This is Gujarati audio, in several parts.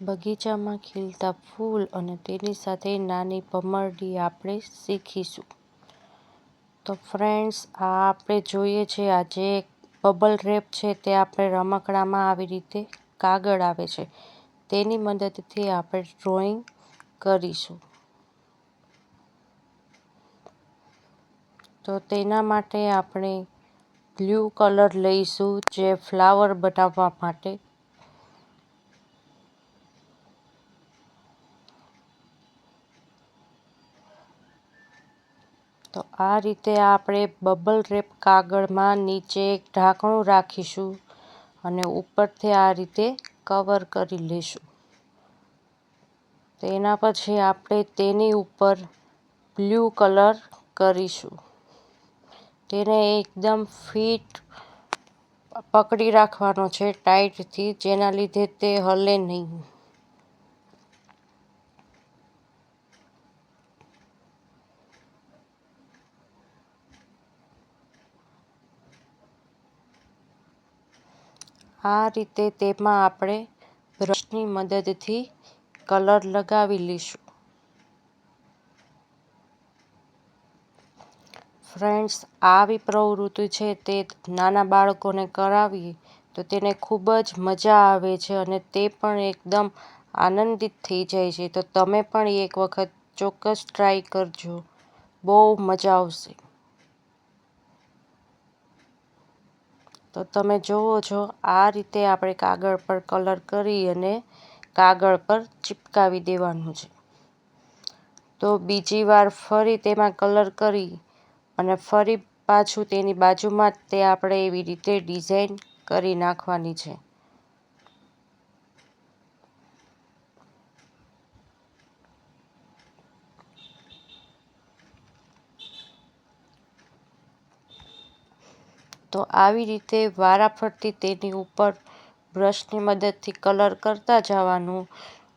બગીચામાં ખીલતા ફૂલ અને તેની સાથે નાની ભમરડી આપણે શીખીશું. તો ફ્રેન્ડ્સ, આ આપણે જોઈએ છે આ જે બબલ રેપ છે તે આપણે રમકડામાં આવી રીતે કાગળ આવે છે તેની મદદથી આપણે ડ્રોઈંગ કરીશું. તો તેના માટે આપણે બ્લુ કલર લઈશું જે ફ્લાવર બનાવવા માટે તો આ રીતે આપણે બબલ રેપ કાગળમાં નીચે એક ઢાંકણું રાખીશું અને ઉપરથી આ રીતે કવર કરી લઈશું. તેના પછી આપણે તેની ઉપર બ્લુ કલર કરીશું. તેને એકદમ ફિટ પકડી રાખવાનો છે, ટાઈટથી, જેના લીધે તે હલે નહીં. આ રીતે તેમાં આપણે બ્રશની મદદથી કલર લગાવી લઈશું. ફ્રેન્ડ્સ આવી પ્રવૃત્તિ છે તે નાના બાળકોને કરાવીએ તો તેને ખૂબ જ મજા આવે છે અને તે પણ એકદમ આનંદિત થઈ જાય છે તો તમે પણ એક વખત ચોક્કસ ટ્રાય કરજો બહુ મજા આવશે. તો તમે જુઓ છો, આ રીતે આપણે કાગળ પર કલર કરી અને કાગળ પર ચિપકાવી દેવાનું છે. તો બીજી વાર ફરી તેમાં કલર કરી અને ફરી પાછું તેની બાજુમાં જ તે આપણે એવી રીતે ડિઝાઇન કરી નાખવાની છે. તો આવી રીતે વારાફરતી તેની ઉપર બ્રશની મદદથી કલર કરતા જવાનું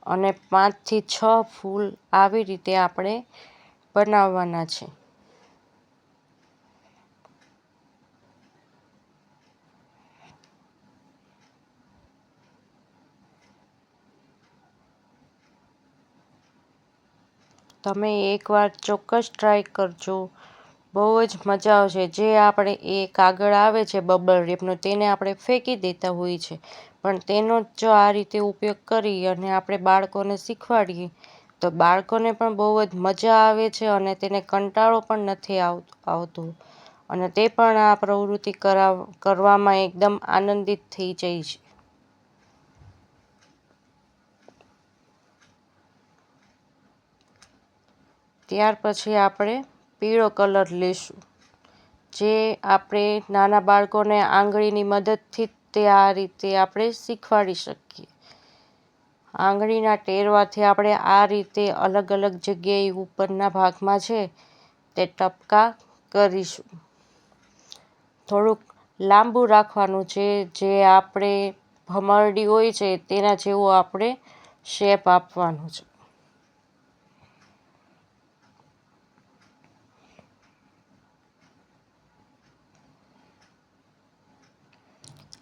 અને પાંચથી છ ફૂલ આવી રીતે આપણે બનાવવાના છે. તમે એકવાર ચોક્કસ ટ્રાય કરજો બહુ જ મજા આવશે. જે આપણે એ કાગળ આવે છે બબલ રેપનો તેને આપણે ફેંકી દેતા હોઈએ છીએ પણ તેનો જો આ રીતે ઉપયોગ કરી અને આપણે બાળકોને શીખવાડીએ, તો બાળકોને પણ બહુ જ મજા આવે છે અને તેને કંટાળો પણ નથી આવતો. અને તે પણ આ પ્રવૃત્તિ કરવામાં એકદમ આનંદિત થઈ જાય છે. ત્યાર પછી આપણે પીળો કલર લઈશું જે આપણે નાના બાળકોને આંગળીની મદદથી તે આ રીતે આપણે શીખવાડી શકીએ. આંગળીના ટેરવાથી આપણે આ રીતે અલગ અલગ જગ્યાએ ઉપરના ભાગમાં છે તે ટપકા કરીશું. થોડુંક લાંબુ રાખવાનું છે, જે આપણે ભમરડી હોય છે તેના જેવો આપણે શેપ આપવાનો છે.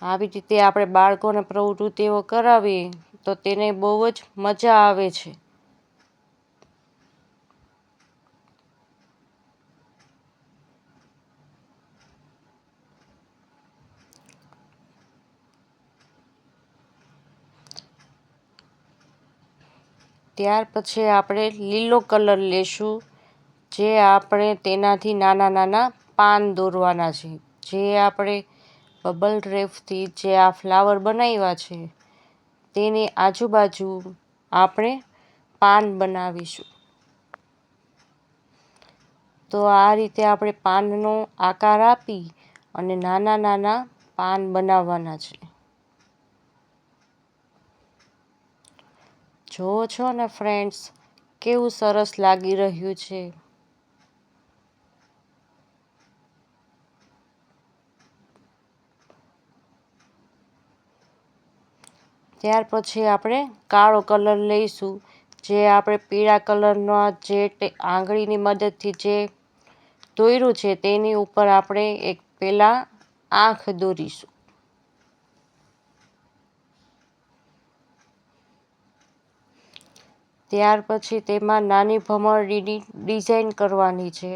આવી રીતે આપણે બાળકોને પ્રવૃત્તિઓ કરાવીએ તો તેને બહુ જ મજા આવે છે. ત્યાર પછી આપણે લીલો કલર લેશું, જે આપણે તેનાથી નાના નાના પાન દોરવાના છે જે આપણે બબલ રેપથી જે આ ફ્લાવર બનાવ્યા છે, તેની આજુબાજુ આપણે પાન બનાવીશું. તો આ રીતે આપણે પાનનો આકાર આપી અને નાના નાના પાન બનાવવાના છે. જુઓ છો ને ફ્રેન્ડ્સ, કેવું સરસ લાગી રહ્યું છે. ત્યાર પછી આપણે કાળો કલર લઈશું જે આપણે પીળા કલરના જે આંગળીની મદદથી જે દોર્યું છે તેની ઉપર આપણે એક પહેલાં આંખ દોરીશું. ત્યાર પછી તેમાં નાની ભમરડીની ડિઝાઇન કરવાની છે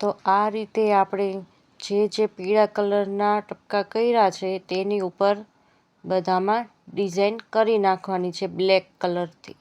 તો આ રીતે આપણે જે જે પીળા કલરના ટપકા કર્યા છે તેની ઉપર બધામાં ડિઝાઇન કરી નાખવાની છે બ્લેક કલરથી.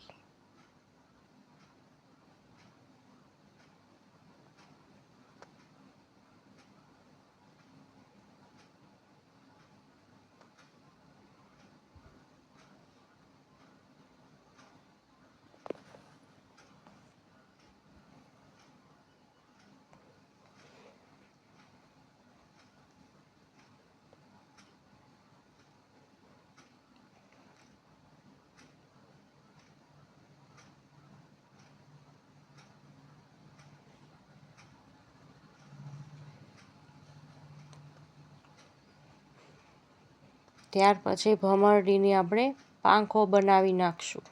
ત્યાર પછી ભમરડીની આપણે પાંખો બનાવી નાખશું.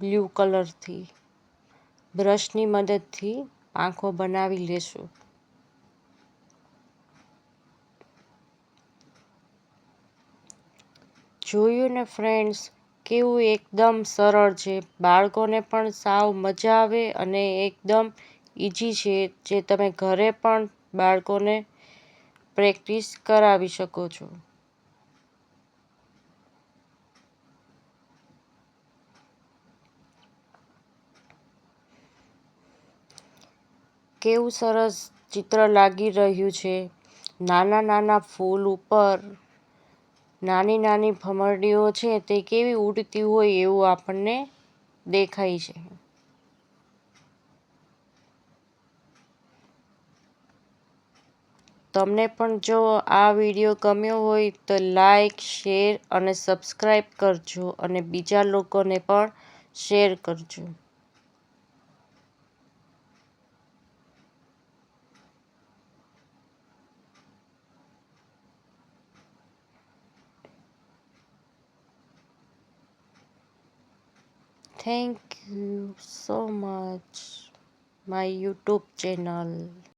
બ્લુ કલરથી, બ્રશની મદદથી પાંખો બનાવી લેશું. જોયું ને ફ્રેન્ડ્સ કેવું એકદમ સરળ છે. બાળકોને પણ સાવ મજા આવે અને એકદમ ઇઝી છે જે તમે ઘરે પણ બાળકોને પ્રેક્ટિસ કરાવી શકો છો. કેવું સરસ ચિત્ર લાગી રહ્યું છે. નાના નાના ફૂલ ઉપર નાની નાની ભમરડીઓ છે, તે કેવી ઉડતી હોય એવું આપણને દેખાય છે. તમને પણ જો આ વીડિયો ગમ્યો હોય તો લાઈક, શેર અને સબસ્ક્રાઈબ કરજો અને બીજા લોકોને પણ શેર કરજો. Thank you so much, my YouTube channel.